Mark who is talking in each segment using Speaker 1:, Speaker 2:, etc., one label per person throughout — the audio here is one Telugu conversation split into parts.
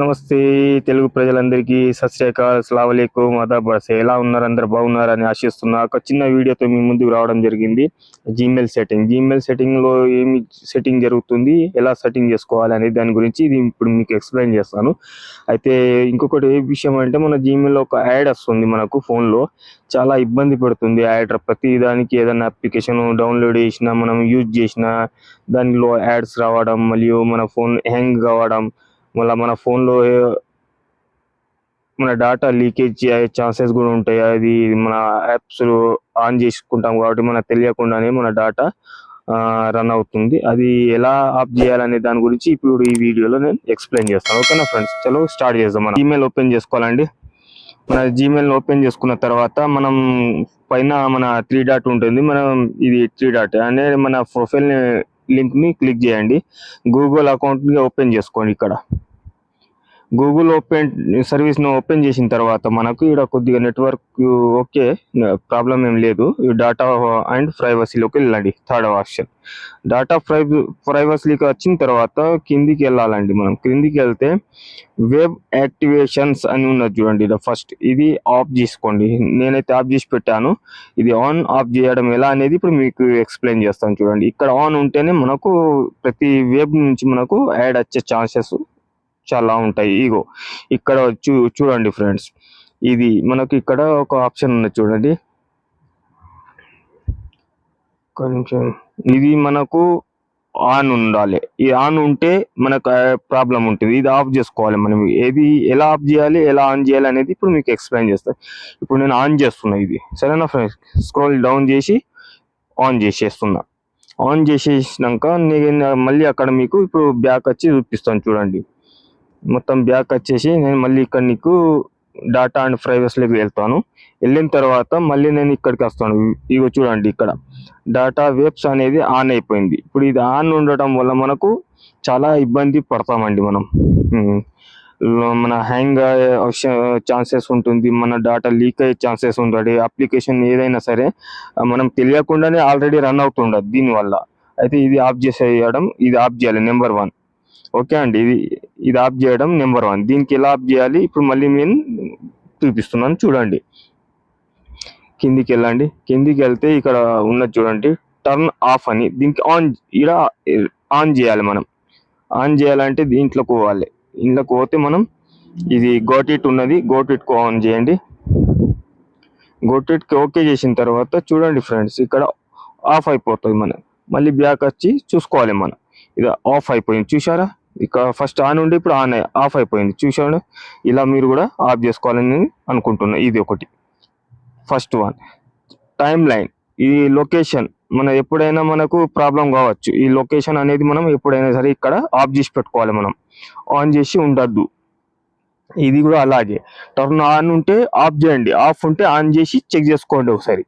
Speaker 1: నమస్తే తెలుగు ప్రజలందరికీ సత్శ్రీకాల్ శ్రీ అకాల్ అస్సలాము ఎలా ఉన్నారు? అందరు బాగున్నారని ఆశిస్తున్నా. ఒక చిన్న వీడియోతో మీ ముందుకు రావడం జరిగింది. జీమెయిల్ సెట్టింగ్ జీమెయిల్ సెట్టింగ్లో ఏమి సెట్టింగ్ జరుగుతుంది? ఎలా సెట్టింగ్ చేసుకోవాలి అనేది దాని గురించి ఇది ఇప్పుడు మీకు ఎక్స్ప్లెయిన్ చేస్తాను. అయితే ఇంకొకటి ఏ విషయం అంటే మన జీమెయిల్లో ఒక యాడ్ వస్తుంది మనకు ఫోన్లో. చాలా ఇబ్బంది పడుతుంది యాడ్ ప్రతి దానికి ఏదైనా అప్లికేషన్ డౌన్లోడ్ చేసినా మనం యూజ్ చేసినా దానిలో యాడ్స్ రావడం మరియు మన ఫోన్ హ్యాంగ్ కావడం మళ్ళీ మన ఫోన్లో మన డేటా లీకేజ్ అయ్యే ఛాన్సెస్ కూడా ఉంటాయి. అది మన యాప్స్ ఆన్ చేసుకుంటాం కాబట్టి మనకు తెలియకుండానే మన డేటా రన్ అవుతుంది. అది ఎలా ఆఫ్ చేయాలనే దాని గురించి ఇప్పుడు ఈ వీడియోలో నేను ఎక్స్ప్లెయిన్ చేస్తాను. ఓకేనా ఫ్రెండ్స్ చలో స్టార్ట్ చేద్దాం మనం. ఈమెయిల్ ఓపెన్ చేసుకోవాలండి. మన జీమెయిల్ ఓపెన్ చేసుకున్న తర్వాత మనం పైన మన త్రీ డాట్ ఉంటుంది. మనం ఇది త్రీ డాట్ అనేది మన ప్రొఫైల్ లింక్ని క్లిక్ చేయండి. గూగుల్ అకౌంట్ని ఓపెన్ చేసుకోండి ఇక్కడ. గూగుల్ ఓపెన్ సర్వీస్ను ఓపెన్ చేసిన తర్వాత మనకు ఇక్కడ కొద్దిగా నెట్వర్క్ ఓకే ప్రాబ్లం ఏం లేదు. డాటా అండ్ ప్రైవసీలోకి వెళ్ళండి థర్డ్ ఆప్షన్ డాటా ప్రై ప్రైవసీకి వచ్చిన తర్వాత కిందికి వెళ్ళాలండి మనం. కిందికి వెళ్తే వెబ్ యాక్టివేషన్స్ అని ఉన్నది చూడండి. ఇక్కడ ఫస్ట్ ఇది ఆఫ్ చేసుకోండి. నేనైతే ఆఫ్ చేసి పెట్టాను. ఇది ఆన్ ఆఫ్ చేయడం ఎలా అనేది ఇప్పుడు మీకు ఎక్స్ప్లెయిన్ చేస్తాను చూడండి. ఇక్కడ ఆన్ ఉంటేనే మనకు ప్రతి వెబ్ నుంచి మనకు యాడ్ వచ్చే ఛాన్సెస్ చాలా ఉంటాయి. ఇగో ఇక్కడ చూ చూడండి ఫ్రెండ్స్. ఇది మనకు ఇక్కడ ఒక ఆప్షన్ ఉన్నది చూడండి. కొంచెం ఇది మనకు ఆన్ ఉండాలి. ఈ ఆన్ ఉంటే మనకు ప్రాబ్లం ఉంటుంది. ఇది ఆఫ్ చేసుకోవాలి మనం. ఏది ఎలా ఆఫ్ చేయాలి ఎలా ఆన్ చేయాలి అనేది ఇప్పుడు మీకు ఎక్స్ప్లెయిన్ చేస్తాను ఇప్పుడు నేను ఆన్ చేస్తున్నా ఇది. సరేనా ఫ్రెండ్స్? స్క్రోల్ డౌన్ చేసి ఆన్ చేసేస్తున్నా. ఆన్ చేసేసినాక నేను మళ్ళీ అక్కడ మీకు ఇప్పుడు బ్యాక్ వచ్చి చూపిస్తాను చూడండి. మొత్తం బ్యాక్ వచ్చేసి నేను మళ్ళీ ఇక్కడ నీకు డాటా అండ్ ప్రైవసీలోకి వెళ్తాను. వెళ్ళిన తర్వాత మళ్ళీ నేను ఇక్కడికి వస్తాను. ఇగో చూడండి ఇక్కడ. డాటా వెబ్స్ అనేది ఆన్ అయిపోయింది. ఇప్పుడు ఇది ఆన్ ఉండటం వల్ల మనకు చాలా ఇబ్బంది పడతామండి మనం. మన హ్యాంగ్ అయ్యే ఛాన్సెస్ ఉంటుంది. మన డాటా లీక్ అయ్యే ఛాన్సెస్ ఉంటుంది. అప్లికేషన్ ఏదైనా సరే మనం తెలియకుండానే ఆల్రెడీ రన్ అవుతుండదు దీనివల్ల. అయితే ఇది ఆఫ్ చేసేయడం ఇది ఆఫ్ చేయాలి నెంబర్ వన్. ఓకే అండి. ఇది ఇది ఆఫ్ చేయడం నెంబర్ వన్. దీనికి ఎలా ఆఫ్ చేయాలి? ఇప్పుడు మళ్ళీ నేను చూపిస్తున్నాను చూడండి. కిందికి వెళ్ళండి. కిందికి వెళ్తే ఇక్కడ ఉన్నది చూడండి. టర్న్ ఆఫ్ అని. దీనికి ఆన్ ఇక్కడ ఆన్ చేయాలి మనం. ఆన్ చేయాలంటే దీంట్లోకి పోవాలి. ఇంట్లోకి పోతే మనం ఇది గోటిట్ ఉన్నది గోటిట్కు ఆన్ చేయండి. గోటిట్కి ఓకే చేసిన తర్వాత చూడండి ఫ్రెండ్స్ ఇక్కడ ఆఫ్ అయిపోతుంది మనం. మళ్ళీ బ్యాక్ వచ్చి చూసుకోవాలి మనం. ఇది ఆఫ్ అయిపోయింది. చూసారా ఇక ఫస్ట్ ఆన్ ఉండి ఇప్పుడు ఆన్ ఆఫ్ అయిపోయింది. చూసాను ఇలా మీరు కూడా ఆఫ్ చేసుకోవాలని అనుకుంటున్నా. ఇది ఒకటి. ఫస్ట్ వన్ టైం లైన్ ఈ లొకేషన్ మన ఎప్పుడైనా మనకు ప్రాబ్లం కావచ్చు. ఈ లొకేషన్ అనేది మనం ఎప్పుడైనా సరే ఇక్కడ ఆఫ్ చేసి పెట్టుకోవాలి మనం. ఆన్ చేసి ఉండద్దు. ఇది కూడా అలాగే. టర్న్ ఆన్ ఉంటే ఆఫ్ చేయండి. ఆఫ్ ఉంటే ఆన్ చేసి చెక్ చేసుకోండి ఒకసారి.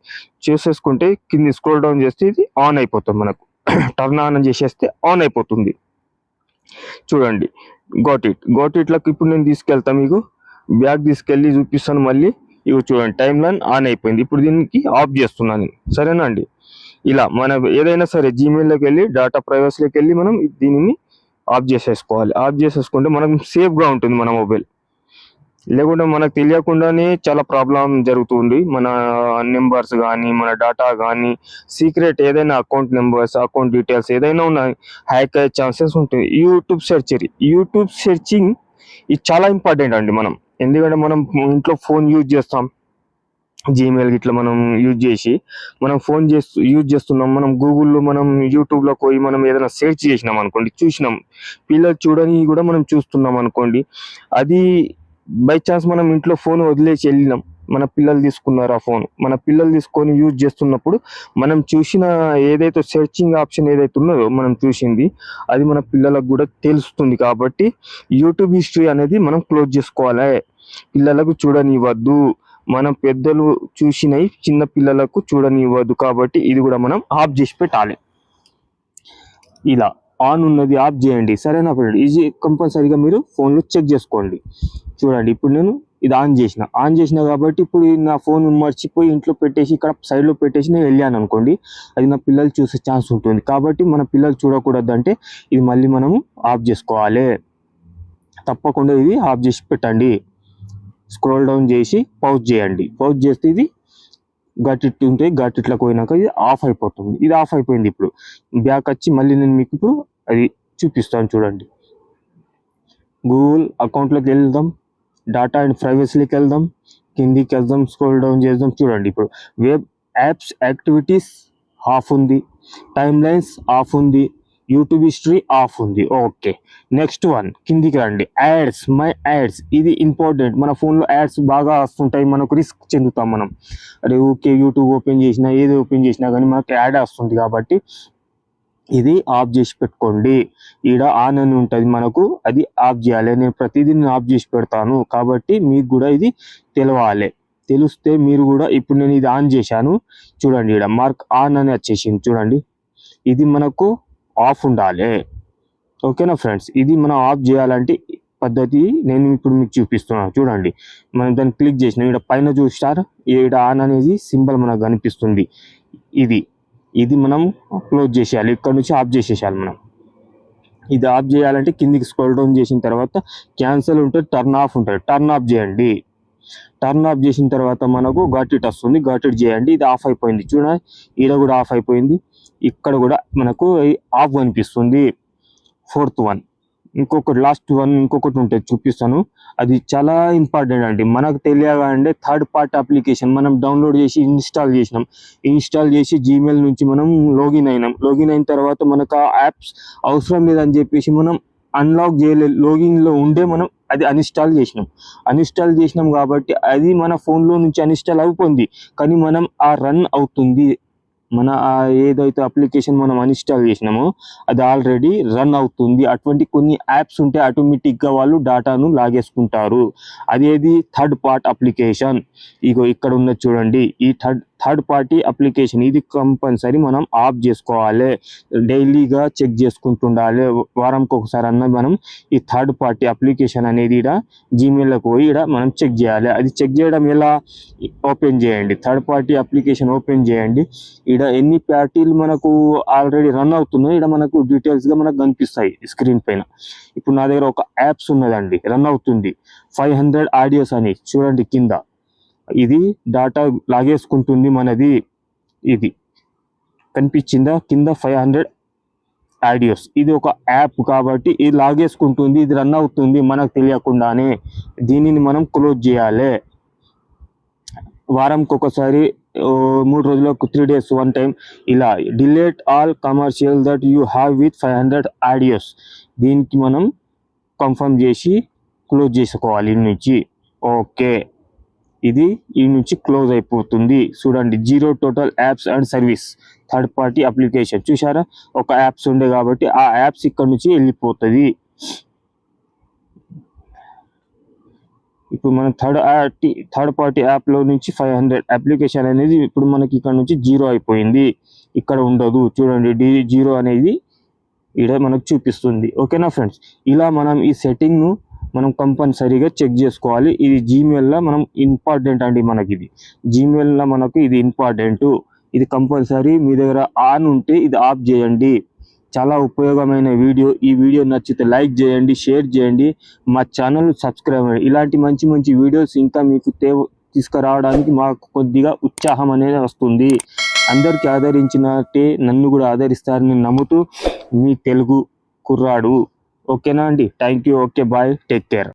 Speaker 1: చేసేసుకుంటే కింది స్క్రోల్ డౌన్ చేస్తే ఇది ఆన్ అయిపోతుంది మనకు. టర్న్ ఆన్ చేసేస్తే ఆన్ అయిపోతుంది. చూడండి గోట్ ఇట్ గోట్ ఇట్లకు ఇప్పుడు నేను తీసుకెళ్తా మీకు. బ్యాగ్ తీసుకెళ్ళి చూపిస్తాను మళ్ళీ. ఇవి చూడండి టైం లైన్ ఆన్ అయిపోయింది. ఇప్పుడు దీనికి ఆఫ్ చేస్తున్నాను సరేనా అండి? ఇలా మన ఏదైనా సరే జీమెయిల్లోకి వెళ్ళి డేటా ప్రైవసీలోకి వెళ్ళి మనం దీనిని ఆఫ్ చేసేసుకోవాలి. ఆఫ్ చేసేసుకుంటే మనకు సేఫ్గా ఉంటుంది మన మొబైల్ లేకుంటే మనకు తెలియకుండానే చాలా ప్రాబ్లం జరుగుతుంది. మన నెంబర్స్ కానీ మన డేటా కానీ సీక్రెట్ ఏదైనా అకౌంట్ నెంబర్స్ అకౌంట్ డీటెయిల్స్ ఏదైనా ఉన్నాయి హ్యాక్ అయ్యే ఛాన్సెస్ ఉంటాయి. యూట్యూబ్ సెర్చరీ యూట్యూబ్ సెర్చింగ్ ఇది చాలా ఇంపార్టెంట్ అండి మనం. ఎందుకంటే మనం ఇంట్లో ఫోన్ యూజ్ చేస్తాం. జీమెయిల్ ఇట్లా మనం యూజ్ చేసి మనం ఫోన్ చేస్తూ యూజ్ చేస్తున్నాం. మనం గూగుల్లో మనం యూట్యూబ్లో పోయి మనం ఏదైనా సెర్చ్ చేసినాం అనుకోండి చూసినాం. పిల్లలు చూడని కూడా మనం చూస్తున్నాం అనుకోండి అది బై ఛాన్స్ మనం ఇంట్లో ఫోన్ వదిలేసి వెళ్ళినాం. మన పిల్లలు తీసుకున్నారు ఆ ఫోన్ మన పిల్లలు తీసుకొని యూజ్ చేస్తున్నప్పుడు మనం చూసిన ఏదైతే సెర్చింగ్ ఆప్షన్ ఏదైతే ఉన్నదో మనం చూసింది అది మన పిల్లలకు కూడా తెలుస్తుంది కాబట్టి యూట్యూబ్ హిస్టరీ అనేది మనం క్లోజ్ చేసుకోవాలి. పిల్లలకు చూడనివ్వద్దు. మన పెద్దలు చూసినవి చిన్న పిల్లలకు చూడనివ్వద్దు కాబట్టి ఇది కూడా మనం ఆఫ్ చేసి పెట్టాలి. ఇలా. ఆన్ ఉన్నది ఆఫ్ చేయండి. సరేనా ఫ్రెండ్ ఇది కంపల్సరీగా మీరు ఫోన్లో చెక్ చేసుకోండి. చూడండి ఇప్పుడు నేను ఇది ఆన్ చేసిన. ఆన్ చేసిన కాబట్టి ఇప్పుడు నా ఫోన్ మర్చిపోయి ఇంట్లో పెట్టేసి ఇక్కడ సైడ్లో పెట్టేసి నేను వెళ్ళాను అనుకోండి అది నా పిల్లలు చూసే ఛాన్స్ ఉంటుంది. కాబట్టి మన పిల్లలు చూడకూడదు అంటే ఇది మళ్ళీ మనము ఆఫ్ చేసుకోవాలి. తప్పకుండా ఇది ఆఫ్ చేసి పెట్టండి. స్క్రోల్ డౌన్ చేసి పౌజ్ చేయండి. పౌజ్ చేస్తే ఇది గట్టిట్టు ఉంటే గట్టిట్లకు పోయినాక ఇది ఆఫ్ అయిపోతుంది. ఇది ఆఫ్ అయిపోయింది ఇప్పుడు. బ్యాక్ వచ్చి మళ్ళీ నేను మీకు ఇప్పుడు అది చూపిస్తాను చూడండి. గూగుల్ అకౌంట్లోకి వెళ్దాం. డాటా అండ్ ప్రైవసీలోకి వెళ్దాం. కిందికి వెళ్దాం స్క్రోల్ డౌన్ చేద్దాం. చూడండి ఇప్పుడు వెబ్ యాప్స్ యాక్టివిటీస్ ఆఫ్ ఉంది. టైమ్ లైన్స్ ఆఫ్ ఉంది. యూట్యూబ్ హిస్టరీ ఆఫ్ ఉంది. ఓకే నెక్స్ట్ వన్ కిందికి రండి. యాడ్స్ మై యాడ్స్ ఇది ఇంపార్టెంట్ మన ఫోన్లో యాడ్స్ బాగా వస్తుంటాయి. మనకు రిస్క్ చెందుతాం మనం. అరే ఓకే యూట్యూబ్ ఓపెన్ చేసినా ఏది ఓపెన్ చేసినా కానీ మనకు యాడ్ వస్తుంది కాబట్టి ఇది ఆఫ్ చేసి పెట్టుకోండి. ఈడ ఆన్ అని ఉంటుంది మనకు అది ఆఫ్ చేయాలి. నేను ప్రతిదీ నేను ఆఫ్ చేసి పెడతాను. కాబట్టి మీకు కూడా ఇది తెలవాలి. తెలిస్తే మీరు కూడా ఇప్పుడు నేను ఇది ఆన్ చేశాను. చూడండి ఈడ మార్క్ ఆన్ అని వచ్చేసింది. చూడండి. ఇది మనకు ఆఫ్ ఉండాలి. ఓకేనా ఫ్రెండ్స్? ఇది మనం ఆఫ్ చేయాలంటే పద్ధతి నేను ఇప్పుడు మీకు చూపిస్తున్నాను. చూడండి. మనం దాన్ని క్లిక్ చేసిన. ఇక్కడ పైన చూస్తారు ఈడ ఆన్ అనేది సింబల్ మనకు కనిపిస్తుంది. ఇది. ఇది మనం క్లోజ్ చేసేయాలి. ఇక్కడ నుంచి ఆఫ్ చేసేసేయాలి మనం. ఇది ఆఫ్ చేయాలంటే కిందికి స్క్రోల్ డౌన్ చేసిన తర్వాత క్యాన్సిల్ ఉంటుంది టర్న్ ఆఫ్ ఉంటుంది. టర్న్ ఆఫ్ చేయండి. టర్న్ ఆఫ్ చేసిన తర్వాత మనకు ఘాట్ వస్తుంది. ఘాట్ చేయండి. ఇది ఆఫ్ అయిపోయింది. చూడండి. ఈడ కూడా ఆఫ్ అయిపోయింది. ఇక్కడ కూడా మనకు ఆఫ్ కనిపిస్తుంది. ఫోర్త్ వన్ ఇంకొకటి లాస్ట్ వన్ ఇంకొకటి ఉంటుంది చూపిస్తాను. అది చాలా ఇంపార్టెంట్ అండి. మనకు తెలియగానే అంటే థర్డ్ పార్ట్ అప్లికేషన్ మనం డౌన్లోడ్ చేసి ఇన్స్టాల్ చేసినాం. ఇన్స్టాల్ చేసి జీమెయిల్ నుంచి మనం లాగిన్ అయినాం. లాగిన్ అయిన తర్వాత మనకు ఆ యాప్స్ అవసరం లేదని చెప్పేసి మనం అన్లాక్ చేయలేదు లాగిన్లో ఉండే మనం అది అన్ఇన్స్టాల్ చేసినాం. అన్ఇన్స్టాల్ చేసినాం కాబట్టి అది మన ఫోన్లో నుంచి అన్ఇన్స్టాల్ అయిపోయింది కానీ మనం ఆ రన్ అవుతుంది. మన ఏదైతే అప్లికేషన్ మనం అన్ఇన్స్టాల్ చేసినామో అది ఆల్రెడీ రన్ అవుతుంది. అటువంటి కొన్ని యాప్స్ ఉంటే ఆటోమేటిక్గా వాళ్ళు డేటాను లాగేసుకుంటారు. అదేది? థర్డ్ పార్ట్ అప్లికేషన్ ఇగో ఇక్కడ ఉన్నది చూడండి. ఈ థర్డ్ థర్డ్ పార్టీ అప్లికేషన్ ఇది కంపల్సరీ మనం ఆఫ్ చేసుకోవాలి. డైలీగా చెక్ చేసుకుంటుండాలి. వారంకి ఒకసారి అన్న మనం ఈ థర్డ్ పార్టీ అప్లికేషన్ అనేది ఇక్కడ జీమెయిల్లోకి పోయి ఇక్కడ మనం చెక్ చేయాలి. అది చెక్ చేయడం ఎలా? ఓపెన్ చేయండి. థర్డ్ పార్టీ అప్లికేషన్ ఓపెన్ చేయండి. ఇక్కడ ఎన్ని పార్టీలు మనకు ఆల్రెడీ రన్ అవుతున్నాయి ఇక్కడ మనకు డీటెయిల్స్గా మనకు కనిపిస్తాయి స్క్రీన్ పైన. ఇప్పుడు నా దగ్గర ఒక యాప్స్ ఉన్నదండి రన్ అవుతుంది. ఫైవ్ హండ్రెడ్ ఆడియోస్ అని చూడండి కింద. ఇది డాటా లాగేసుకుంటుంది మనది ఇది. కనిపించిందా? కింద ఫైవ్ హండ్రెడ్ ఆడియోస్ ఇది ఒక యాప్ కాబట్టి ఇది లాగేసుకుంటుంది ఇది రన్ అవుతుంది మనకు తెలియకుండానే. దీనిని మనం క్లోజ్ చేయాలి. వారంకి ఒకసారి మూడు రోజులకు త్రీ డేస్ వన్ టైం ఇలా delete all commercial that you have with five hundred audios దీనికి మనం కన్ఫర్మ్ చేసి క్లోజ్ చేసుకోవాలి ఈ నుంచి. ఓకే. ఇది ఈ నుంచి క్లోజ్ అయిపోతుంది. చూడండి zero total apps and service third party application చూసారా ఒక యాప్స్ ఉండే కాబట్టి ఆ యాప్స్ ఇక్కడ నుంచి వెళ్ళిపోతుంది. ఇప్పుడు మనం థర్డ్ థర్డ్ పార్టీ యాప్లో నుంచి ఫైవ్ హండ్రెడ్ అప్లికేషన్ అనేది ఇప్పుడు మనకి ఇక్కడ నుంచి జీరో అయిపోయింది. ఇక్కడ ఉండదు. చూడండి డి జీరో అనేది ఇక్కడ మనకు చూపిస్తుంది. ఓకేనా ఫ్రెండ్స్? ఇలా మనం ఈ సెట్టింగ్ను మనం కంపల్సరీగా చెక్ చేసుకోవాలి. ఇది జీమెయిల్లో మనం ఇంపార్టెంట్ అండి మనకి ఇది. జీమెయిల్లో మనకు ఇది ఇంపార్టెంట్. ఇది కంపల్సరీ మీ దగ్గర ఆన్ ఉంటే ఇది ఆఫ్ చేయండి. చాలా ఉపయోగమైన వీడియో. ఈ వీడియో నచ్చితే లైక్ చేయండి షేర్ చేయండి. మా ఛానల్ సబ్స్క్రైబ్ చేయండి. ఇలాంటి మంచి మంచి వీడియోస్ ఇంకా మీకు తే తీసుకురావడానికి మాకు కొద్దిగా ఉత్సాహం అనేది వస్తుంది. అందరికీ ఆదరించినట్టే నన్ను కూడా ఆదరిస్తారని నమ్ముతూ మీ తెలుగు కుర్రాడు. ఓకేనా అండి? Thank you okay bye. Take care.